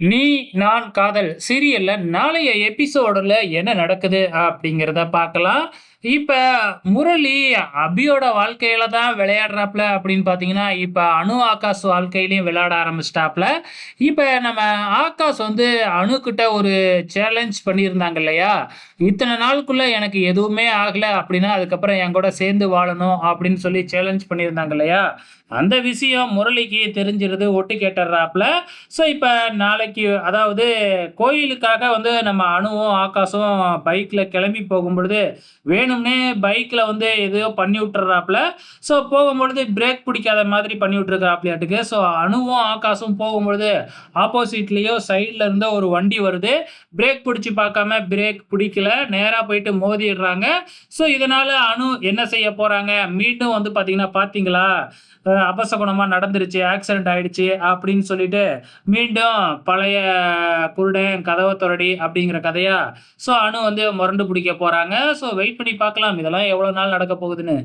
நீ நான் காதல் சீரியல்ல நாளைய எபிசோடில் என்ன நடக்குது அப்படிங்கிறத பார்க்கலாம். இப்போ முரளி அபியோட வாழ்க்கையில தான் விளையாடுறாப்ல அப்படின்னு பார்த்தீங்கன்னா, இப்போ அணு ஆகாஷ் வாழ்க்கையிலையும் விளையாட ஆரம்பிச்சிட்டாப்புல இப்போ நம்ம ஆகாஷ் வந்து அணுக்கிட்ட ஒரு சேலஞ்ச் பண்ணியிருந்தாங்க இல்லையா? இத்தனை நாளுக்குள்ளே எனக்கு எதுவுமே ஆகலை அப்படின்னா, அதுக்கப்புறம் என் கூட சேர்ந்து வாழணும் அப்படின்னு சொல்லி சேலஞ்ச் பண்ணியிருந்தாங்க இல்லையா? அந்த விஷயம் முரளிக்கு தெரிஞ்சிருது. ஒட்டு கேட்டுறாப்புல ஸோ இப்போ நாளைக்கு அதாவது கோயிலுக்காக வந்து நம்ம அணுவும், ஆகாஷும் பைக்கில் கிளம்பி போகும்பொழுது, வேணும்னே பைக்கில் வந்து எதையோ பண்ணி விட்டுறாப்புல ஸோ போகும்பொழுது பிரேக் பிடிக்காத மாதிரி பண்ணி விட்டுருக்காப்லயாட்டுக்கு. ஸோ அணுவும், ஆகாசமும் போகும்பொழுது ஆப்போசிட்லயோ, சைடில் இருந்தோ ஒரு வண்டி வருது. பிரேக் பிடிச்சி பார்க்காம பிரேக் பிடிக்கல. நேராக போயிட்டு மோதிடுறாங்க. ஸோ இதனால அணு என்ன செய்ய போறாங்க? மீண்டும் வந்து பார்த்தீங்கன்னா, "பார்த்தீங்களா? அபசகுணமாக நடந்துருச்சு. ஆக்சிடென்ட் ஆயிடுச்சு." அப்படின்னு சொல்லிட்டு மீண்டும் பழைய குருடன் கதவை தொறடி அப்படிங்கிற கதையா, ஸோ அணு வந்து முரண்டு பிடிக்க போறாங்க. ஸோ வெயிட் பண்ணி பார்க்கலாம். இதெல்லாம் எவ்வளோ நாள் நடக்க போகுதுன்னு.